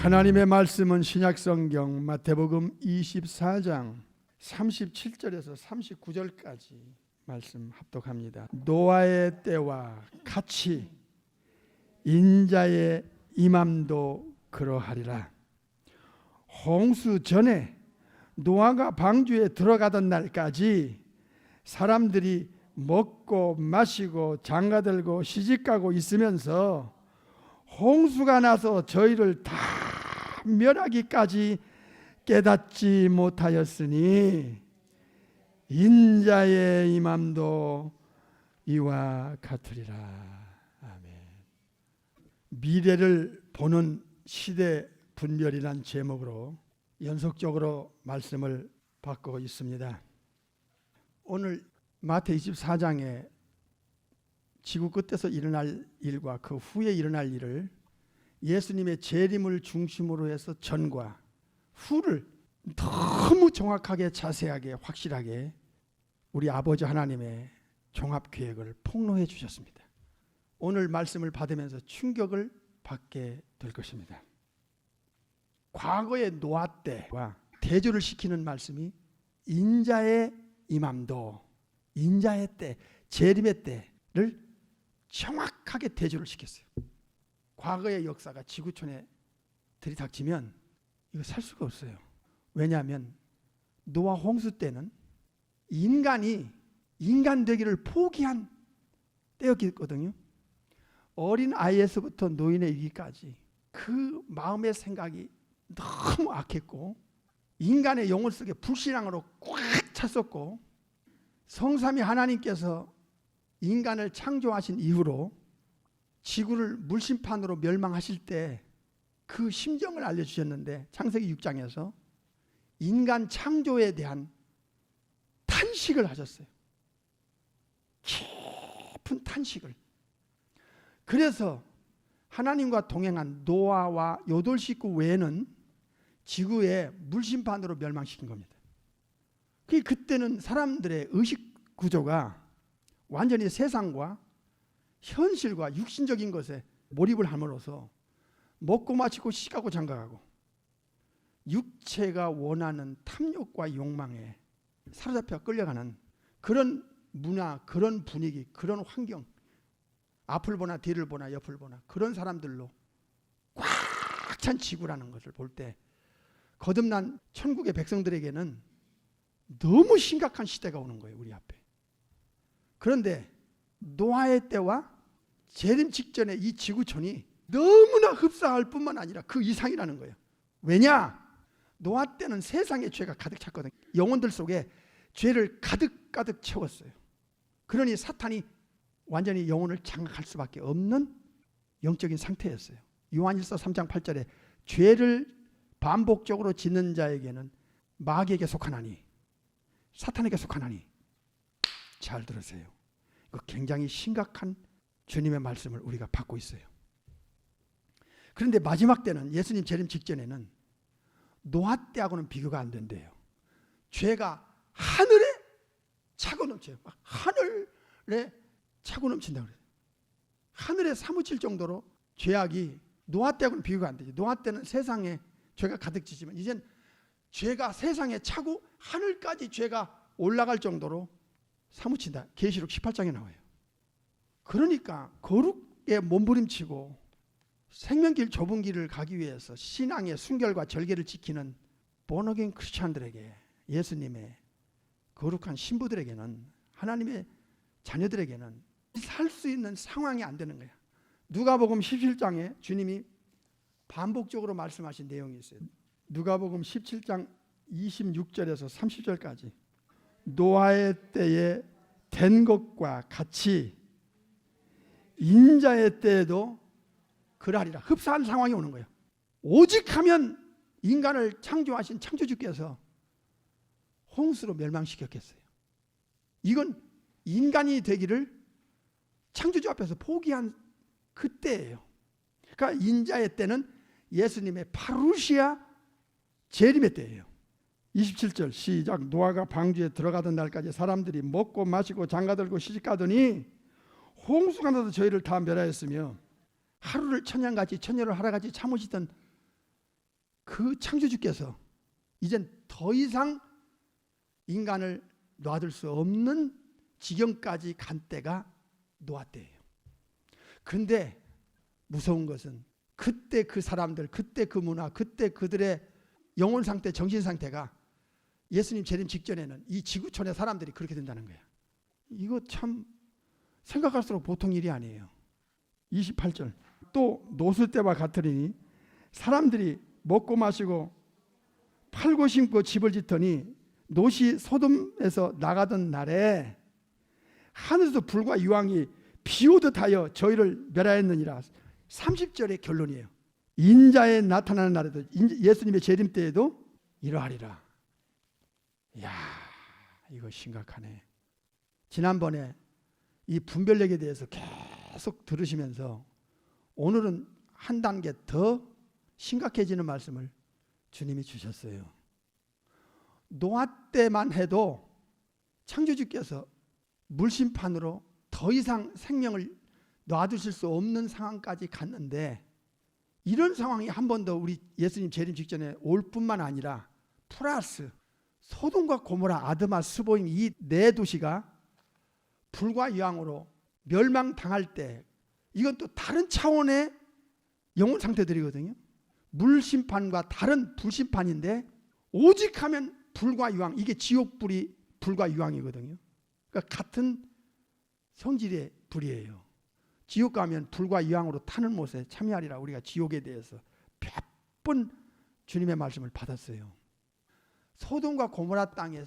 하나님의 말씀은 신약성경 마태복음 24장 37절에서 39절까지 말씀 합독합니다. 노아의 때와 같이 인자의 임함도 그러하리라. 홍수 전에 노아가 방주에 들어가던 날까지 사람들이 먹고 마시고 장가들고 시집가고 있으면서 홍수가 나서 저희를 다 멸하기까지 깨닫지 못하였으니 인자의 임함도 이와 같으리라. 아멘. 미래를 보는 시대 분별이란 제목으로 연속적으로 말씀을 받고 있습니다. 오늘 마태 24장에 지구 끝에서 일어날 일과 그 후에 일어날 일을 예수님의 재림을 중심으로 해서 전과 후를 너무 정확하게 자세하게 확실하게 우리 아버지 하나님의 종합 계획을 폭로해 주셨습니다. 오늘 말씀을 받으면서 충격을 받게 될 것입니다. 과거의 노아 때와 대조를 시키는 말씀이 인자의 임함도 인자의 때, 재림의 때를 정확하게 대조를 시켰어요. 과거의 역사가 지구촌에 들이닥치면 이거 살 수가 없어요. 왜냐하면 노아 홍수 때는 인간이 인간 되기를 포기한 때였거든요. 어린 아이에서부터 노인에 이기까지 그 마음의 생각이 너무 악했고 인간의 영혼 속에 불신앙으로 꽉 찼었고 성삼위 하나님께서 인간을 창조하신 이후로 지구를 물심판으로 멸망하실 때 그 심정을 알려주셨는데 창세기 6장에서 인간 창조에 대한 탄식을 하셨어요. 깊은 탄식을. 그래서 하나님과 동행한 노아와 요돌 식구 외에는 지구에 물심판으로 멸망시킨 겁니다. 그 그때는 사람들의 의식 구조가 완전히 세상과 현실과 육신적인 것에 몰입을 함으로써 먹고 마시고 시가고 장가가고 육체가 원하는 탐욕과 욕망에 사로잡혀 끌려가는 그런 문화, 그런 분위기, 그런 환경 앞을 보나 뒤를 보나 옆을 보나 그런 사람들로 꽉 찬 지구라는 것을 볼 때 거듭난 천국의 백성들에게는 너무 심각한 시대가 오는 거예요, 우리 앞에. 그런데 노아의 때와 재림 직전에 이 지구촌이 너무나 흡사할 뿐만 아니라 그 이상이라는 거예요. 왜냐? 노아 때는 세상에 죄가 가득 찼거든요. 영혼들 속에 죄를 가득 가득 채웠어요. 그러니 사탄이 완전히 영혼을 장악할 수밖에 없는 영적인 상태였어요. 요한일서 3장 8절에 죄를 반복적으로 짓는 자에게는 마귀에게 속하나니 사탄에게 속하나니 잘 들으세요. 그 굉장히 심각한 주님의 말씀을 우리가 받고 있어요. 그런데 마지막 때는 예수님 재림 직전에는 노아 때하고는 비교가 안 된대요. 죄가 하늘에 차고 넘쳐요. 막 하늘에 차고 넘친다 그래요. 하늘에 사무칠 정도로 죄악이 노아 때하고는 비교가 안 되죠. 노아 때는 세상에 죄가 가득 지지만 이젠 죄가 세상에 차고 하늘까지 죄가 올라갈 정도로 사무친다. 계시록 18장에 나와요. 그러니까 거룩에 몸부림치고 생명길 좁은 길을 가기 위해서 신앙의 순결과 절개를 지키는 본어겐 크리스찬들에게 예수님의 거룩한 신부들에게는 하나님의 자녀들에게는 살 수 있는 상황이 안 되는 거야. 누가복음 17장에 주님이 반복적으로 말씀하신 내용이 있어요. 누가복음 17장 26절에서 30절까지 노아의 때에 된 것과 같이 인자의 때에도 그러하리라. 흡사한 상황이 오는 거예요. 오직 하면 인간을 창조하신 창조주께서 홍수로 멸망시켰겠어요. 이건 인간이 되기를 창조주 앞에서 포기한 그때예요. 그러니까 인자의 때는 예수님의 파루시아 재림의 때예요. 27절 시작 노아가 방주에 들어가던 날까지 사람들이 먹고 마시고 장가들고 시집가더니 홍수가 나서 저희를 다 멸하였으며 하루를 천년같이 천년을 하루같이 참으시던 그 창조주께서 이젠 더 이상 인간을 놔둘 수 없는 지경까지 간 때가 노아 때예요. 그런데 무서운 것은 그때 그 사람들, 그때 그 문화, 그때 그들의 영혼 상태, 정신 상태가 예수님 재림 직전에는 이 지구촌의 사람들이 그렇게 된다는 거야. 이거 참 생각할수록 보통 일이 아니에요. 28절. 또 노술 때와 같으리니 사람들이 먹고 마시고 팔고 심고 집을 짓더니 노시 소돔에서 나가던 날에 하늘에서 불과 유황이 비오듯 하여 저희를 멸하였느니라. 30절의 결론이에요. 인자에 나타나는 날에도 인- 예수님의 재림 때에도 이러하리라. 야, 이거 심각하네. 지난번에 이 분별력에 대해서 계속 들으시면서 오늘은 한 단계 더 심각해지는 말씀을 주님이 주셨어요. 노아 때만 해도 창조주께서 물심판으로 더 이상 생명을 놔두실 수 없는 상황까지 갔는데 이런 상황이 한 번 더 우리 예수님 재림 직전에 올 뿐만 아니라 플러스 소돔과 고모라 아드마 스보임 이 네 도시가 불과 유황으로 멸망당할 때 이건 또 다른 차원의 영혼 상태들이거든요. 물 심판과 다른 불 심판인데 오직 하면 불과 유황 이게 지옥 불이 불과 유황이거든요. 그러니까 같은 성질의 불이에요. 지옥 가면 불과 유황으로 타는 못에 참여하리라 우리가 지옥에 대해서 몇 번 주님의 말씀을 받았어요. 소돔과 고모라 땅에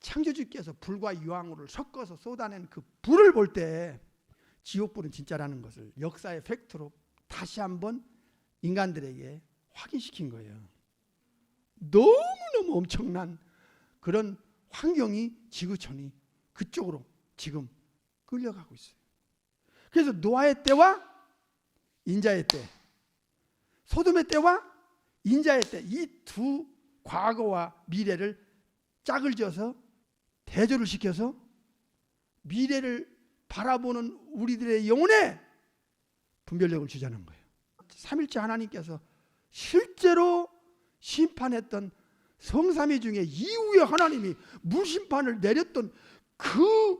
창조주께서 불과 유황으로 섞어서 쏟아낸 그 불을 볼 때 지옥불은 진짜라는 것을 역사의 팩트로 다시 한번 인간들에게 확인시킨 거예요. 너무너무 엄청난 그런 환경이 지구촌이 그쪽으로 지금 끌려가고 있어요. 그래서 노아의 때와 인자의 때, 소돔의 때와 인자의 때 이 두 과거와 미래를 짝을 지어서 대조를 시켜서 미래를 바라보는 우리들의 영혼에 분별력을 주자는 거예요. 삼일째 하나님께서 실제로 심판했던 성삼위 중에 이후에 하나님이 물심판을 내렸던 그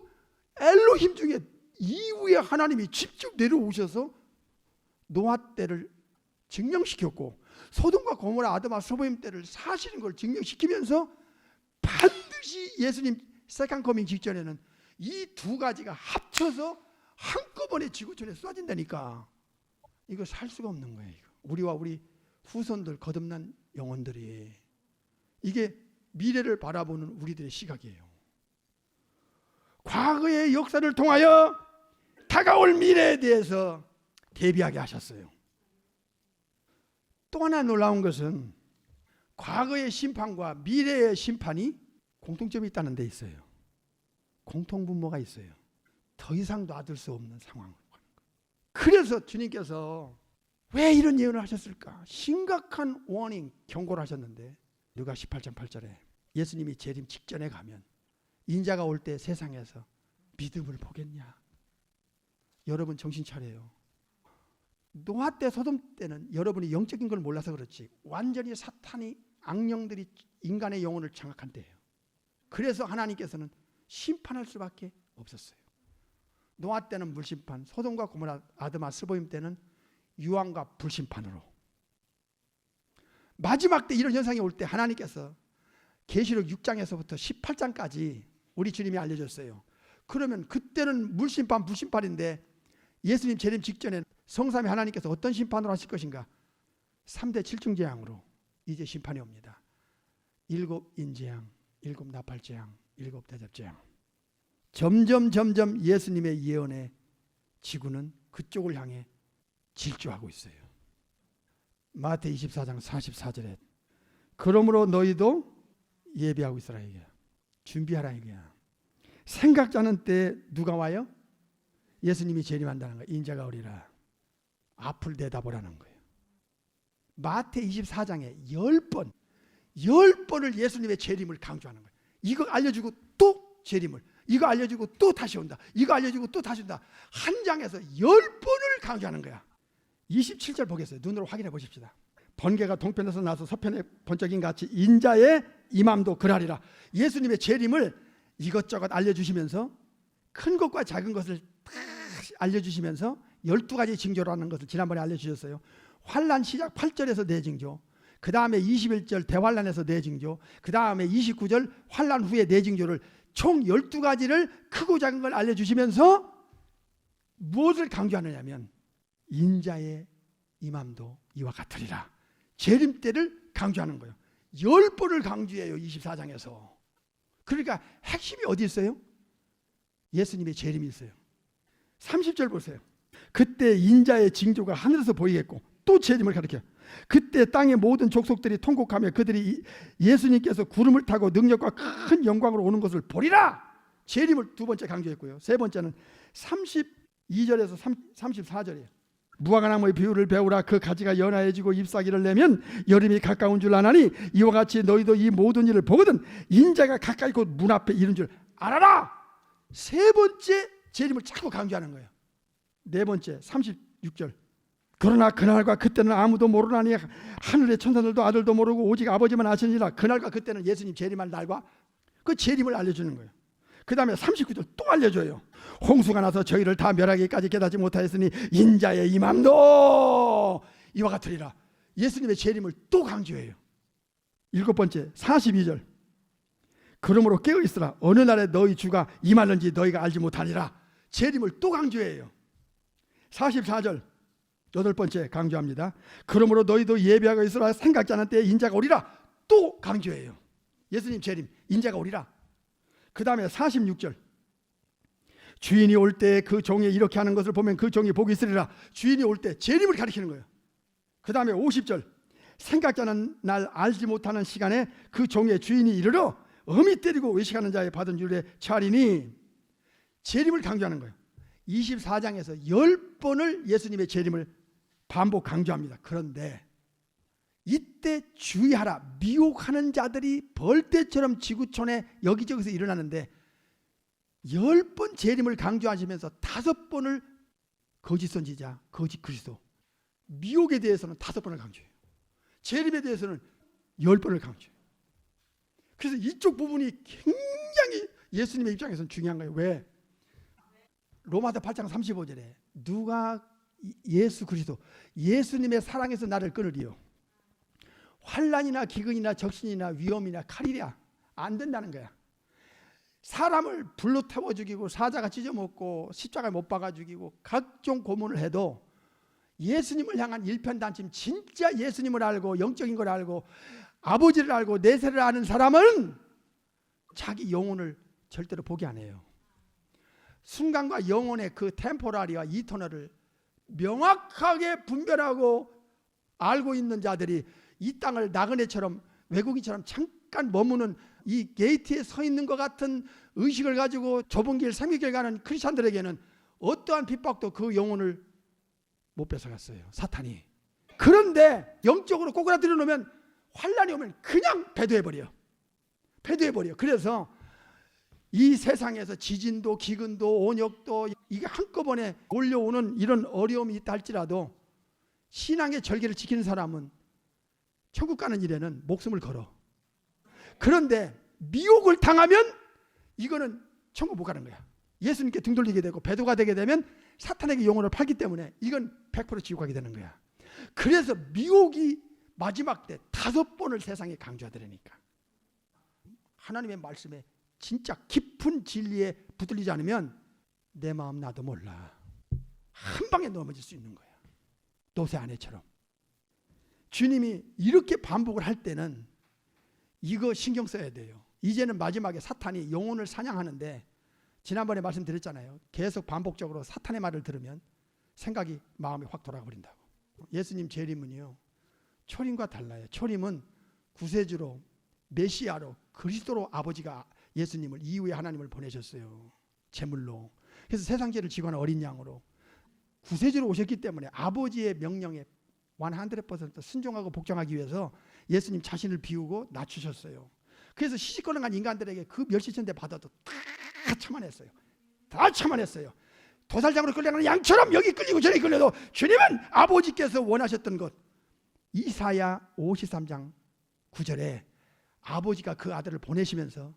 엘로힘 중에 이후에 하나님이 직접 내려오셔서 노아 때를 증명시켰고 소돔과 고모라 아드마 소보임 때를 사실인 걸 증명시키면서 반드시 예수님 세컨 커밍 직전에는 이 두 가지가 합쳐서 한꺼번에 지구촌에 쏟아진다니까 이거 살 수가 없는 거예요. 이거. 우리와 우리 후손들 거듭난 영혼들이 이게 미래를 바라보는 우리들의 시각이에요. 과거의 역사를 통하여 다가올 미래에 대해서 대비하게 하셨어요. 또 하나 놀라운 것은 과거의 심판과 미래의 심판이 공통점이 있다는 데 있어요. 공통분모가 있어요. 더 이상 놔둘 수 없는 상황으로 가는 거예요. 그래서 주님께서 왜 이런 예언을 하셨을까? 심각한 워닝 경고를 하셨는데 누가 18장 8절에 예수님이 재림 직전에 가면 인자가 올 때 세상에서 믿음을 보겠냐? 여러분 정신 차려요. 노아 때 소돔 때는 여러분이 영적인 걸 몰라서 그렇지 완전히 사탄이 악령들이 인간의 영혼을 장악한 때예요. 그래서 하나님께서는 심판할 수밖에 없었어요. 노아 때는 물심판, 소돔과 고모라 아드마 스보임 때는 유황과 불심판으로 마지막 때 이런 현상이 올 때 하나님께서 계시록 6장에서부터 18장까지 우리 주님이 알려줬어요. 그러면 그때는 물심판, 불심판인데 예수님 재림 직전에 성삼위 하나님께서 어떤 심판을 하실 것인가? 3대 7중 재앙으로 이제 심판이 옵니다. 일곱 인재앙, 일곱 나팔재앙, 일곱 대접재앙. 점점 점점 예수님의 예언에 지구는 그쪽을 향해 질주하고 있어요. 마태 24장 44절에 그러므로 너희도 예비하고 있으라 이게 준비하라 이거야. 않은 때 누가 와요? 예수님이 재림한다는 거예요. 인자가 오리라. 앞을 내다보라는 거예요. 마태 24장에 열 번, 열 번을 예수님의 재림을 강조하는 거예요. 이거 알려주고 또 재림을, 이거 알려주고 또 다시 온다. 이거 알려주고 또 다시 온다. 한 장에서 열 번을 강조하는 거야. 27절 보겠어요. 눈으로 확인해 보십시다. 번개가 동편에서 나서 서편에 번쩍인 같이 인자의 임함도 그라리라. 예수님의 재림을 이것저것 알려주시면서 큰 것과 작은 것을 다 알려주시면서 12가지 징조라는 것을 지난번에 알려주셨어요. 환란 시작 8절에서 네 징조, 그 다음에 21절 대환란에서 네 징조, 그 다음에 29절 환란 후에 네 징조를 총 12가지를 크고 작은 걸 알려주시면서 무엇을 강조하느냐면 인자의 임함도 이와 같으리라. 재림 때를 강조하는 거예요. 열 번을 강조해요. 24장에서. 그러니까 핵심이 어디 있어요? 예수님의 재림이 있어요. 30절 보세요. 그때 인자의 징조가 하늘에서 보이겠고 또 재림을 가리켜요. 그때 땅의 모든 족속들이 통곡하며 그들이 이- 예수님께서 구름을 타고 능력과 큰 영광으로 오는 것을 보리라. 재림을 두 번째 강조했고요. 세 번째는 32절에서 34절이에요. 무화과나무의 비유를 배우라 그 가지가 연하해지고 잎사귀를 내면 여름이 가까운 줄 아나니 이와 같이 너희도 이 모든 일을 보거든 인자가 가까이 곧 문 앞에 이른 줄 알아라 세 번째 재림을 자꾸 강조하는 거예요 네 번째 36절. 그러나 그날과 그때는 아무도 모르나니 하늘의 천사들도 아들도 모르고 오직 아버지만 아시니라. 그날과 그때는 예수님 재림할 날과 그 재림을 알려주는 거예요. 그 다음에 39절 또 알려줘요. 홍수가 나서 저희를 다 멸하기까지 깨닫지 못하였으니 인자의 임함도 이와 같으리라. 예수님의 재림을 또 강조해요. 일곱 번째 42절. 그러므로 깨어 있으라. 어느 날에 너희 주가 임하는지 너희가 알지 못하리라. 재림을 또 강조해요 44절 여덟 번째 강조합니다. 그러므로 너희도 예배하고 있으라 생각지 않은 때에 인자가 오리라. 또 강조해요. 예수님 재림 인자가 오리라. 그 다음에 46절 주인이 올 때 그 종이 이렇게 하는 것을 보면 그 종이 복이 있으리라. 주인이 올 때 재림을 가리키는 거예요. 그 다음에 50절 생각지 않은 날 알지 못하는 시간에 그 종의 주인이 이르러 어미 때리고 외식하는 자의 받은 줄에 차리니 재림을 강조하는 거예요 24장에서 10번을 예수님의 재림을 반복 강조합니다 그런데 이때 주의하라 미혹하는 자들이 벌떼처럼 지구촌에 여기저기서 일어나는데 열번 재림을 강조하시면서 다섯 번을 거짓 선지자, 거짓 그리스도, 미혹에 대해서는 다섯 번을 강조해요. 재림에 대해서는 열 번을 강조해요. 그래서 이쪽 부분이 굉장히 예수님의 입장에서는 중요한 거예요. 왜? 로마서 8장 35절에 누가 예수 그리스도 예수님의 사랑에서 나를 끊으리요. 환란이나 기근이나 적신이나 위험이나 칼이랴 안 된다는 거야. 사람을 불로 태워 죽이고 사자가 찢어 먹고 십자가에 못 박아 죽이고 각종 고문을 해도 예수님을 향한 일편단심 진짜 예수님을 알고 영적인 걸 알고 아버지를 알고 내세를 아는 사람은 자기 영혼을 절대로 포기 안 해요. 순간과 영혼의 그 템포라리와 이터널을 명확하게 분별하고 알고 있는 자들이 이 땅을 나그네처럼 외국인처럼 잠깐 머무는 이 게이트에 서 있는 것 같은 의식을 가지고 좁은 길 생명길 가는 크리스천들에게는 어떠한 핍박도 그 영혼을 못 뺏어갔어요. 사탄이. 그런데 영적으로 꼬그라들여 놓으면 환란이 오면 그냥 배도해 버려. 배도해 버려. 그래서 이 세상에서 지진도 기근도 온역도 이게 한꺼번에 몰려오는 이런 어려움이 있다 할지라도 신앙의 절개를 지키는 사람은 천국 가는 일에는 목숨을 걸어. 그런데 미혹을 당하면 이거는 천국 못 가는 거야. 예수님께 등 돌리게 되고 배도가 되게 되면 사탄에게 영혼을 팔기 때문에 이건 100% 지옥 가게 되는 거야. 그래서 미혹이 마지막 때 다섯 번을 세상에 강조하더라니까. 하나님의 말씀에 진짜 깊은 진리에 붙들리지 않으면 내 마음 나도 몰라. 한 방에 넘어질 수 있는 거야. 노새 아내처럼. 주님이 이렇게 반복을 할 때는 이거 신경 써야 돼요. 이제는 마지막에 사탄이 영혼을 사냥하는데 지난번에 말씀드렸잖아요. 계속 반복적으로 사탄의 말을 들으면 생각이 마음이 확 돌아가 버린다고. 예수님 재림은요. 초림과 달라요. 초림은 구세주로 메시아로 그리스도로 아버지가 예수님을 이후에 하나님을 보내셨어요. 제물로. 그래서 세상 죄를 지고하는 어린 양으로 구세주로 오셨기 때문에 아버지의 명령에 100% 순종하고 복종하기 위해서 예수님 자신을 비우고 낮추셨어요. 그래서 시시콜콜한 인간들에게 그 멸시천대 받아도 다 참아냈어요. 다 참아냈어요. 도살장으로 끌려가는 양처럼 여기 끌리고 저기 끌려도 주님은 아버지께서 원하셨던 것 이사야 53장 9절에 아버지가 그 아들을 보내시면서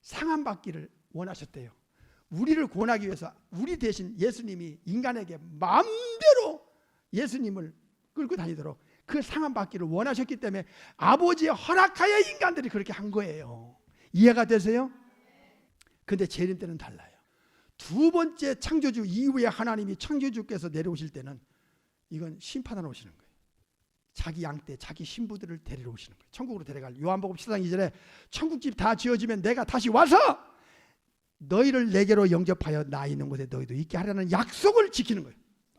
상한 받기를 원하셨대요. 우리를 구원하기 위해서 우리 대신 예수님이 인간에게 마음대로 예수님을 끌고 다니도록 그 상한 받기를 원하셨기 때문에 아버지의 허락하에 인간들이 그렇게 한 거예요. 이해가 되세요? 근데 재림 때는 달라요. 두 번째 창조주 이후에 하나님이 창조주께서 내려오실 때는 이건 심판하러 오시는 거예요. 자기 양떼, 자기 신부들을 데리러 오시는 거예요. 천국으로 데려갈 요한복음 7장 2절에 천국집 다 지어지면 내가 다시 와서 너희를 내게로 영접하여 나 있는 곳에 너희도 있게 하라는 약속을 지키는 거예요.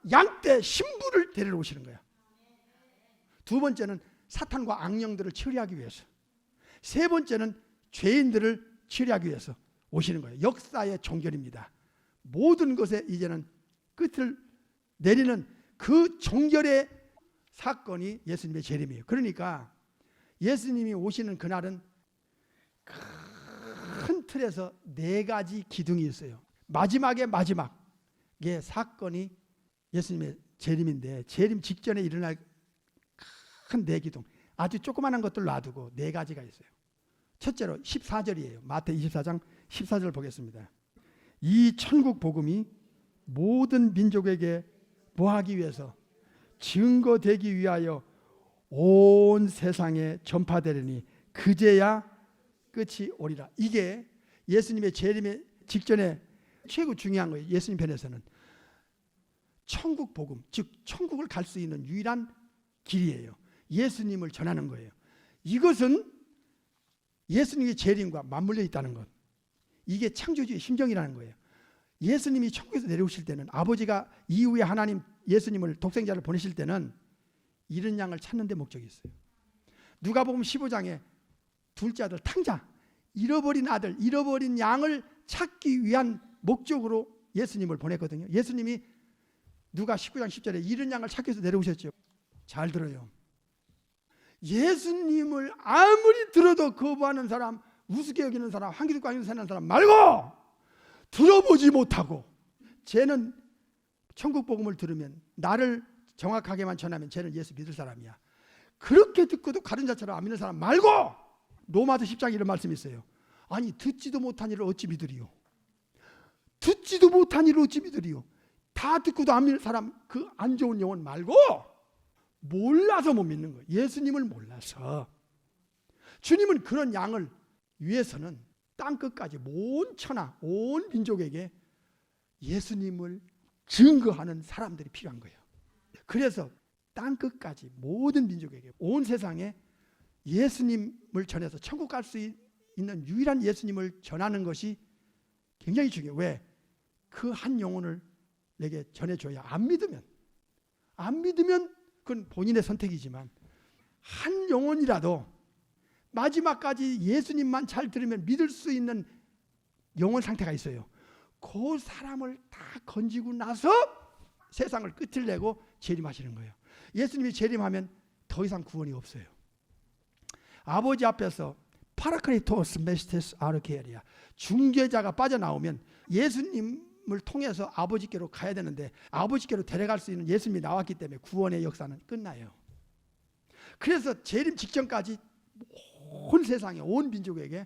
양떼 신부를 데리러 오시는 거예요. 두 번째는 사탄과 악령들을 처리하기 위해서. 세 번째는 죄인들을 처리하기 위해서 오시는 거예요. 역사의 종결입니다. 모든 것에 이제는 끝을 내리는 그 종결의 사건이 예수님의 재림이에요. 그러니까 예수님이 오시는 그날은 큰 틀에서 네 가지 기둥이 있어요. 마지막에 마지막의 사건이 예수님의 재림인데 재림 직전에 일어날 큰 네 기둥. 아주 조그마한 것들 놔두고 네 가지가 있어요. 첫째로 14절이에요. 마태 24장 14절 보겠습니다. 이 천국 복음이 모든 민족에게 뭐하기 위해서 증거되기 위하여 온 세상에 전파되리니 그제야 끝이 오리라. 이게 예수님의 재림의 직전에 최고 중요한 거예요. 예수님 편에서는 천국 복음, 즉 천국을 갈 수 있는 유일한 길이에요. 예수님을 전하는 거예요. 이것은 예수님의 재림과 맞물려 있다는 것. 이게 창조주의 심정이라는 거예요. 예수님이 천국에서 내려오실 때는 아버지가 이후에 하나님 예수님을 독생자를 보내실 때는 이런 양을 찾는 데 목적이 있어요. 누가복음 15장에 둘째 아들 탕자 잃어버린 아들 잃어버린 양을 찾기 위한 목적으로 예수님을 보냈거든요. 예수님이 누가 19장 10절에 잃은 양을 찾기 위해서 내려오셨죠. 잘 들어요. 예수님을 아무리 들어도 거부하는 사람, 우습게 여기는 사람, 한기득광에서 사는 사람 말고 들어보지 못하고 쟤는 천국 복음을 들으면 나를 정확하게만 전하면 쟤는 예수 믿을 사람이야. 그렇게 듣고도 가른 자처럼 안 믿는 사람 말고 로마서 10장 이런 말씀이 있어요. 아니 듣지도 못한 일을 어찌 믿으리요? 듣지도 못한 일을 어찌 믿으리요? 다 듣고도 안 믿는 사람 그 안 좋은 영혼 말고 몰라서 못 믿는 거예요. 예수님을 몰라서. 주님은 그런 양을 위해서는 땅 끝까지 온 천하, 온 민족에게 예수님을 증거하는 사람들이 필요한 거예요. 그래서 땅 끝까지 모든 민족에게 온 세상에 예수님을 전해서 천국 갈 수 있는 유일한 예수님을 전하는 것이 굉장히 중요해요. 왜? 그 한 영혼을 내게 전해줘야 안 믿으면 안 믿으면 그건 본인의 선택이지만 한 영혼이라도 마지막까지 예수님만 잘 들으면 믿을 수 있는 영혼 상태가 있어요. 그 사람을 다 건지고 나서 세상을 끝을 내고 재림하시는 거예요. 예수님이 재림하면 더 이상 구원이 없어요. 아버지 앞에서 파라크리토스 메스테스 아르케리아 중재자가 빠져나오면 예수님을 통해서 아버지께로 가야 되는데 아버지께로 데려갈 수 있는 예수님이 나왔기 때문에 구원의 역사는 끝나요. 그래서 재림 직전까지 온 세상에 온 민족에게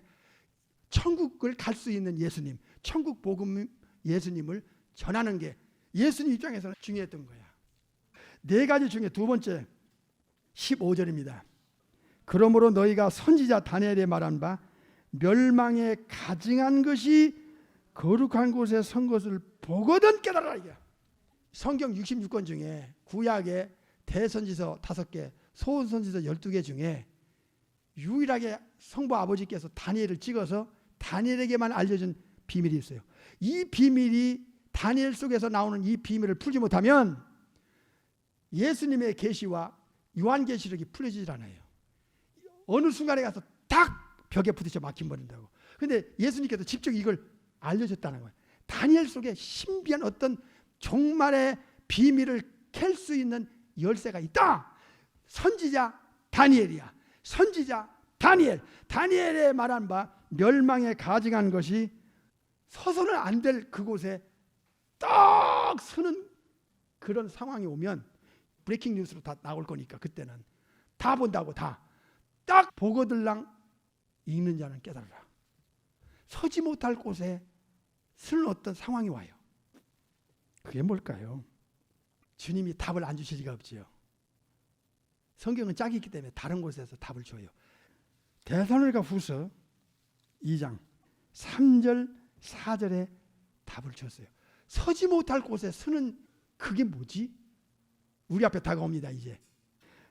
천국을 갈 수 있는 예수님, 천국 복음 예수님을 전하는 게 예수님 입장에서는 중요했던 거야. 네 가지 중에 두 번째 15절입니다. 그러므로 너희가 선지자 다니엘의 말한 바 멸망에 가증한 것이 거룩한 곳에 선 것을 보거든 깨달아라 이게. 성경 66권 중에 구약의 대선지서 5개, 소선지서 12개 중에 유일하게 성부 아버지께서 다니엘을 찍어서 다니엘에게만 알려준 비밀이 있어요. 이 비밀이 다니엘 속에서 나오는 이 비밀을 풀지 못하면 예수님의 계시와 요한 계시록이 풀려지질 않아요. 어느 순간에 가서 딱 벽에 부딪혀 막힌 버린다고. 근데 예수님께서 직접 이걸 알려줬다는 거예요. 다니엘 속에 신비한 어떤 종말의 비밀을 캘 수 있는 열쇠가 있다. 선지자 다니엘이야. 선지자 다니엘. 다니엘의 말한 바 멸망에 가증한 것이 서서는 안 될 그곳에 딱 서는 그런 상황이 오면 브레이킹 뉴스로 다 나올 거니까 그때는 다 본다고 다. 딱 보거들랑 읽는 자는 깨달으라. 서지 못할 곳에 쓰는 어떤 상황이 와요. 그게 뭘까요? 주님이 답을 안 주실 리가 없지요. 성경은 짝이 있기 때문에 다른 곳에서 답을 줘요. 대사로니가 후서 2장 3절 4절에 답을 줬어요. 서지 못할 곳에 서는 그게 뭐지? 우리 앞에 다가옵니다, 이제.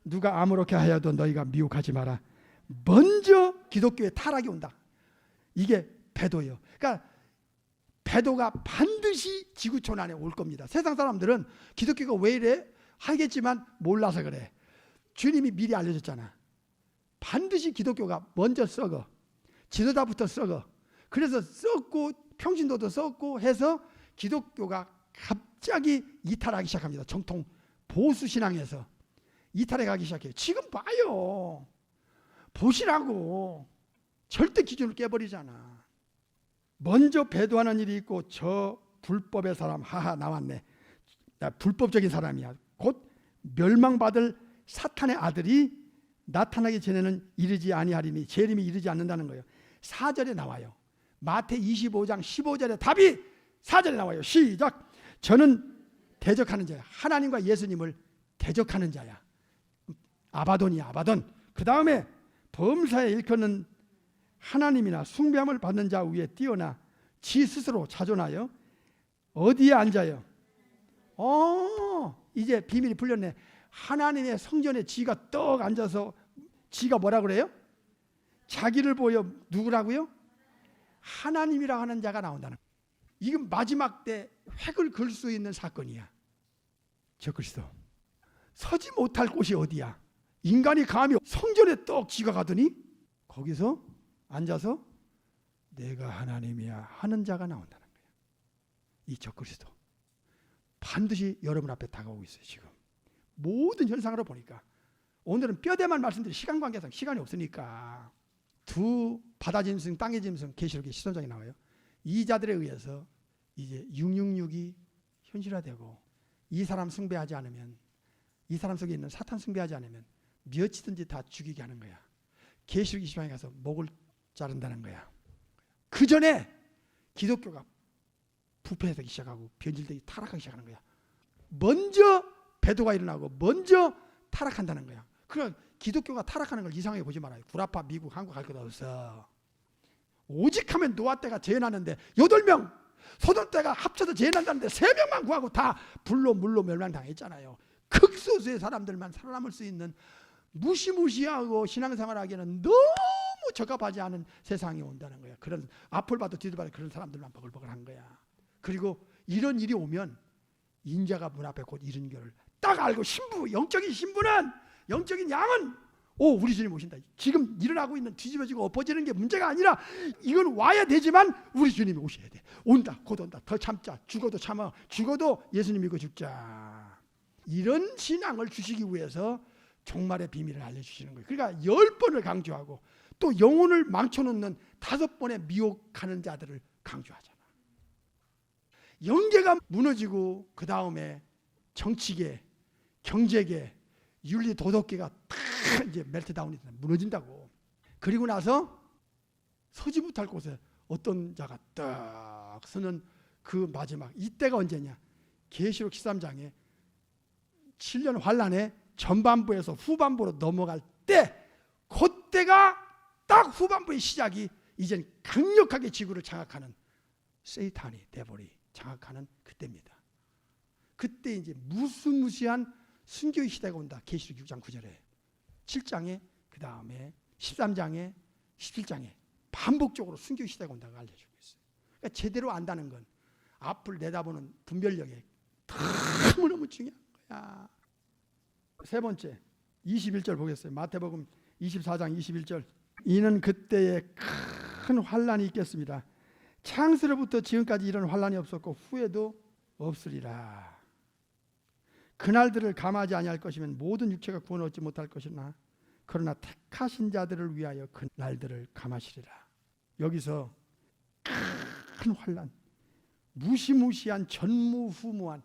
누가 아무렇게 하여도 너희가 미혹하지 마라. 먼저 기독교의 타락이 온다. 이게 배도예요. 그러니까 배도가 반드시 지구촌 안에 올 겁니다. 세상 사람들은 기독교가 왜 이래? 하겠지만 몰라서 그래. 주님이 미리 알려줬잖아. 반드시 기독교가 먼저 썩어. 지도자부터 썩어. 그래서 썩고 평신도도 썩고 해서 기독교가 갑자기 이탈하기 시작합니다. 정통 보수 신앙에서 이탈해 가기 시작해요. 지금 봐요. 보시라고. 절대 기준을 깨버리잖아. 먼저 배도하는 일이 있고 저 불법의 사람 하하 나왔네. 나 불법적인 사람이야. 곧 멸망받을 사탄의 아들이 나타나기 전에는 이르지 아니하리니 재림이 이르지 않는다는 거예요. 4절에 나와요. 마태 25장 15절에 답이 4절에 나와요. 시작. 저는 대적하는 자야. 하나님과 예수님을 대적하는 자야. 아바돈이야, 아바돈. 그 다음에 범사에 일컫는 하나님이나 숭배함을 받는 자 위에 뛰어나 지 스스로 자존하여 어디에 앉아요? 어, 이제 비밀이 풀렸네. 하나님의 성전에 지가 떡 앉아서 지가 뭐라 그래요? 자기를 보여 누구라고요? 하나님이라 하는 자가 나온다는. 이건 마지막 때 획을 그을 수 있는 사건이야. 저 그리스도. 서지 못할 곳이 어디야? 인간이 감히 성전에 떡 지가 가더니 거기서 앉아서 내가 하나님이야 하는 자가 나온다는 거예요. 이 적그리스도 반드시 여러분 앞에 다가오고 있어요. 지금 모든 현상으로 보니까 오늘은 뼈대만 말씀드리 시간 관계상 시간이 없으니까 두 바다 짐승, 땅의 짐승 계시록의 시선장이 나와요. 이 자들에 의해서 이제 666이 현실화되고 이 사람 숭배하지 않으면 이 사람 속에 있는 사탄 숭배하지 않으면 몇이든지 다 죽이게 하는 거야. 계시록 20장에 가서 목을 자른다는 거야. 그 전에 기독교가 부패되기 시작하고 변질되기 타락하기 시작하는 거야. 먼저 배도가 일어나고 먼저 타락한다는 거야. 그러니까 기독교가 타락하는 걸 이상하게 보지 말아요. 구라파 미국 한국 갈 것 없어. 오직 하면 노아 때가 재난하는데 여덟 명 소돔 때가 합쳐서 재난하는데 세 명만 구하고 다 불로 물로 멸망당했잖아요. 극소수의 사람들만 살아남을 수 있는 무시무시하고 신앙생활하기에는 너무 적합하지 않은 세상이 온다는 거야. 그런 앞을 봐도 뒤를 봐도 그런 사람들만 버글버글한 거야. 그리고 이런 일이 오면 인자가 문 앞에 곧 이른 결을 딱 알고 신부 영적인 신부는 영적인 양은 오 우리 주님 오신다. 지금 일어나고 있는 뒤집어지고 엎어지는 게 문제가 아니라 이건 와야 되지만 우리 주님이 오셔야 돼. 온다. 곧 온다. 더 참자. 죽어도 참아. 죽어도 예수님 믿고 죽자. 이런 신앙을 주시기 위해서 종말의 비밀을 알려주시는 거예요. 그러니까 열 번을 강조하고 또 영혼을 망쳐놓는 다섯 번의 미혹하는 자들을 강조하잖아. 영계가 무너지고 그 다음에 정치계, 경제계, 윤리 도덕계가 다 이제 멜트다운이. 무너진다고. 그리고 나서 서지 못할 곳에 어떤 자가 딱 서는 그 마지막 이때가 언제냐? 계시록 13장에 7년 환란에 전반부에서 후반부로 넘어갈 때 그때가 딱 후반부의 시작이 이젠 강력하게 지구를 장악하는 세이탄이 대벌이 장악하는 그때입니다. 그때 이제 무수무시한 순교의 시대가 온다. 계시록 6장 9절에 7장에 그 다음에 13장에 17장에 반복적으로 순교의 시대가 온다고 알려주고 있어요. 그러니까 제대로 안다는 건 앞을 내다보는 분별력에 너무너무 중요한 거야. 세 번째 21절 보겠어요. 마태복음 24장 21절. 이는 그때에 큰 환란이 있겠습니다. 창세로부터 지금까지 이런 환란이 없었고 후에도 없으리라. 그날들을 감하지 아니할 것이면 모든 육체가 구원 얻지 못할 것이나 그러나 택하신 자들을 위하여 그날들을 감하시리라. 여기서 큰 환란, 무시무시한 전무후무한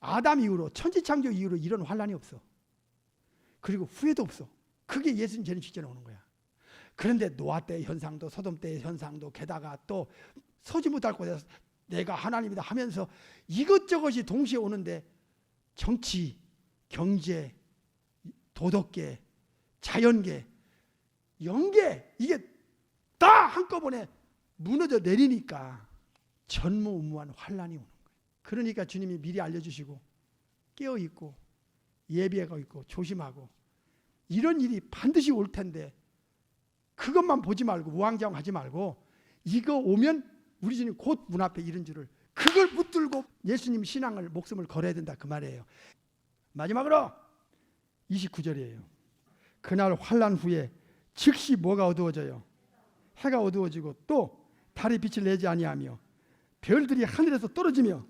아담 이후로 천지창조 이후로 이런 환란이 없어. 그리고 후회도 없어. 그게 예수님 재림 직전에 오는 거야. 그런데 노아 때의 현상도 소돔 때의 현상도 게다가 또 서지 못할 곳에서 내가 하나님이다 하면서 이것저것이 동시에 오는데 정치, 경제, 도덕계, 자연계, 영계 이게 다 한꺼번에 무너져 내리니까 전무후무한 환란이 오는 거예요. 그러니까 주님이 미리 알려주시고 깨어 있고 예비하고 있고 조심하고 이런 일이 반드시 올 텐데 그것만 보지 말고 우왕좌왕하지 말고 이거 오면 우리 주님 곧 문 앞에 이른 줄을 그걸 붙들고 예수님 신앙을 목숨을 걸어야 된다 그 말이에요. 마지막으로 29절이에요. 그날 환란 후에 즉시 뭐가 어두워져요? 해가 어두워지고 또 달이 빛을 내지 아니하며 별들이 하늘에서 떨어지며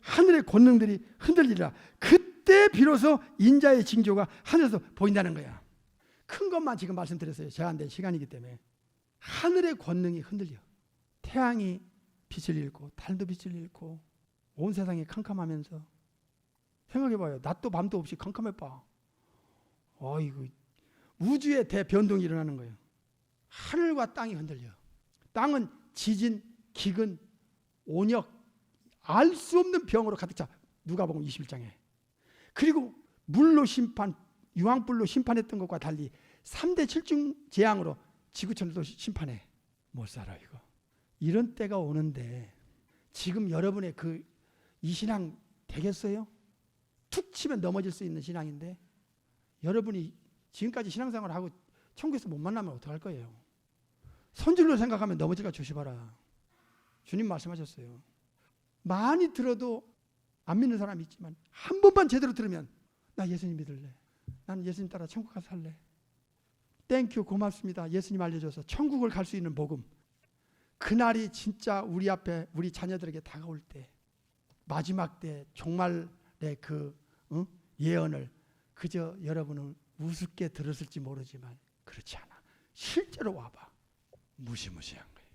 하늘의 권능들이 흔들리라. 그때 비로소 인자의 징조가 하늘에서 보인다는 거야. 큰 것만 지금 말씀드렸어요. 제가 안된 시간이기 때문에 하늘의 권능이 흔들려. 태양이 빛을 잃고 달도 빛을 잃고 온 세상이 캄캄하면서 생각해봐요. 낮도 밤도 없이 캄캄해봐. 어이구 우주의 대변동이 일어나는 거예요. 하늘과 땅이 흔들려. 땅은 지진, 기근, 온역, 알 수 없는 병으로 가득 차. 누가복음 21장에. 그리고 물로 심판, 유황불로 심판했던 것과 달리 3대 7중 재앙으로 지구촌도 심판해. 못 살아 이거. 이런 때가 오는데 지금 여러분의 그 이 신앙 되겠어요? 툭 치면 넘어질 수 있는 신앙인데 여러분이 지금까지 신앙생활을 하고 천국에서 못 만나면 어떡할 거예요? 선줄로 생각하면 넘어질까 조심하라. 주님 말씀하셨어요. 많이 들어도 안 믿는 사람이 있지만 한 번만 제대로 들으면 나 예수님 믿을래. 나는 예수님 따라 천국 가서 살래. 땡큐 고맙습니다. 예수님 알려줘서 천국을 갈 수 있는 복음. 그날이 진짜 우리 앞에 우리 자녀들에게 다가올 때 마지막 때 종말의 그 응? 예언을 그저 여러분은 우습게 들었을지 모르지만 그렇지 않아. 실제로 와봐. 무시무시한 거예요.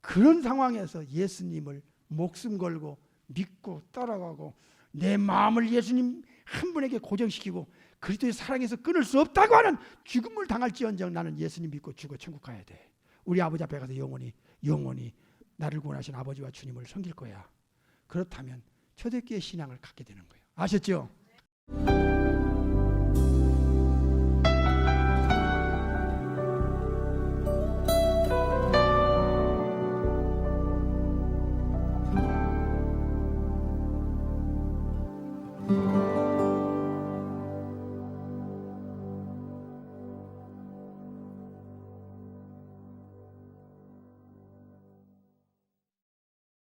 그런 상황에서 예수님을 목숨 걸고 믿고 따라가고 내 마음을 예수님 한 분에게 고정시키고 그리스도의 사랑에서 끊을 수 없다고 하는 죽음을 당할지언정 나는 예수님 믿고 죽어 천국 가야 돼. 우리 아버지 앞에 가서 영원히 영원히 나를 구원하신 아버지와 주님을 섬길 거야. 그렇다면 초대교회 신앙을 갖게 되는 거예요. 아셨죠?